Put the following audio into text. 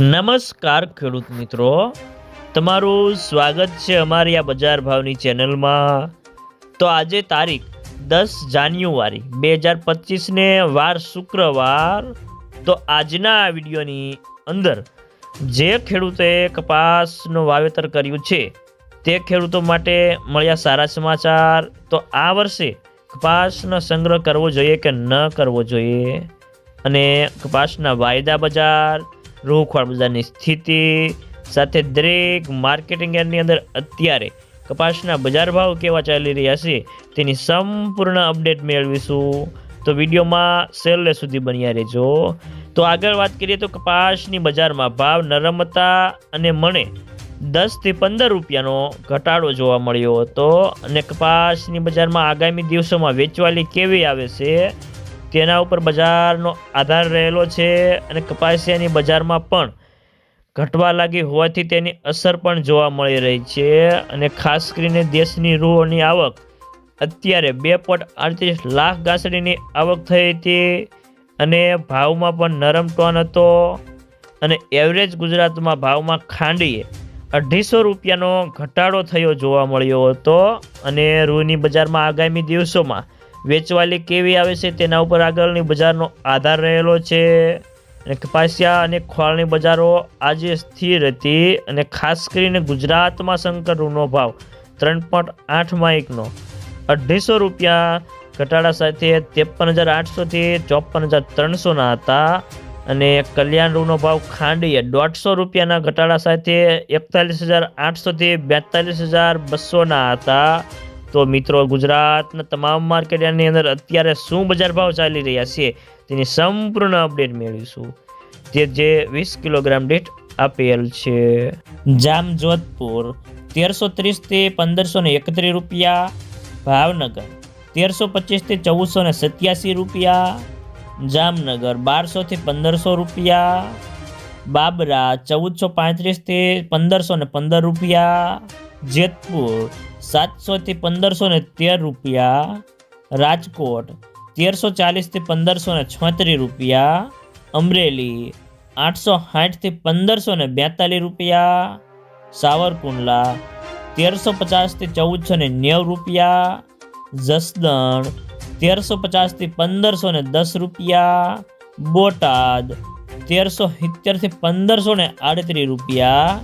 નમસ્કાર ખેડૂત મિત્રો. તમારું સ્વાગત છે અમારી આ બજાર ભાવની ચેનલમાં. તો આજે તારીખ દસ જાન્યુઆરી બે હજાર પચીસને વાર શુક્રવાર. તો આજના આ વિડીયોની અંદર જે ખેડૂતે કપાસનું વાવેતર કર્યું છે તે ખેડૂતો માટે મળ્યા સારા સમાચાર. તો આ વર્ષે કપાસનો સંગ્રહ કરવો જોઈએ કે ન કરવો જોઈએ? અને કપાસના વાયદા બજાર રોકડ બજારની સ્થિતિ સાથે દરેક માર્કેટિંગ યાર્ડની અંદર અત્યારે કપાસના બજાર ભાવ કેવા ચાલી રહ્યા છે તેની સંપૂર્ણ અપડેટ મેળવીશું. તો વિડીયોમાં છેલ્લે સુધી બન્યા રહેજો. તો આગળ વાત કરીએ તો કપાસની બજારમાં ભાવ નરમતા અને મને દસથી પંદર રૂપિયાનો ઘટાડો જોવા મળ્યો હતો. અને કપાસની બજારમાં આગામી દિવસોમાં વેચવાલી કેવી આવે છે? તેના ઉપર બજારનો આધાર રહેલો છે અને કપાસિયાની બજારમાં પણ ઘટવા લાગી હોવાથી તેની અસર પણ જોવા મળી રહી છે અને ખાસ કરીને દેશની રૂઓની આવક અત્યારે બે પોઈન્ટ અડત્રીસ લાખ ગાંસડીની આવક થઈ હતી અને ભાવમાં પણ નરમ ટોન હતો અને એવરેજ ગુજરાતમાં ભાવમાં ખાંડીએ અઢીસો રૂપિયાનો ઘટાડો થયો જોવા મળ્યો હતો અને રૂની બજારમાં આગામી દિવસોમાં વેચવાલી કેવી આવે છે તેના ઉપર આગળની બજારનો આધાર રહેલો છે. અને કપાસિયા અને ખોળની બજારો આજે સ્થિર હતી અને ખાસ કરીને ગુજરાતમાં શંકર રૂનો ભાવ ત્રણ પોઈન્ટ આઠમાં એકનો. અઢીસો રૂપિયા ઘટાડા સાથે ત્રેપન હજાર આઠસોથી ચોપન હજાર ત્રણસોના હતા. અને કલ્યાણ રૂનો ભાવ ખાંડીએ દોઢસો રૂપિયાના ઘટાડા સાથે એકતાલીસ હજાર આઠસોથી બેતાલીસ હજાર બસોના હતા. તો મિત્રો, ગુજરાતના તમામ માર્કેટની અંદર અત્યારે શું બજાર ભાવ ચાલી રહ્યા છે, તેની સંપૂર્ણ અપડેટ મેળવીશું. તે જે વીસ કિલોગ્રામ દીઠ આપેલ છે. જામ જોધપુર તેરસો ત્રીસથી પંદરસો ને એકત્રીસ રૂપિયા. ભાવનગર, તેરસો પચીસથી ચૌદસો ને સત્યાસી રૂપિયા. જામનગર બારસોથી પંદરસો રૂપિયા. બાબરા, ચૌદસો પાંત્રીસથી પંદરસો ને પંદર રૂપિયા. જેતપુર, સાતસોથી પંદરસો ને તેર રૂપિયા, રાજકોટ, તેરસો ચાલીસથી પંદરસો ને છોતરીસ રૂપિયા, અમરેલી, આઠસો સાઠથી પંદરસો ને બેતાલીસ રૂપિયા, સાવરકુંડલા, તેરસો પચાસથી ચૌદસો ને નેવ રૂપિયા, જસદણ, તેરસો પચાસથી પંદરસો ને દસ રૂપિયા, બોટાદ, તેરસો સિત્તેરથી પંદરસો ને આડત્રીસ રૂપિયા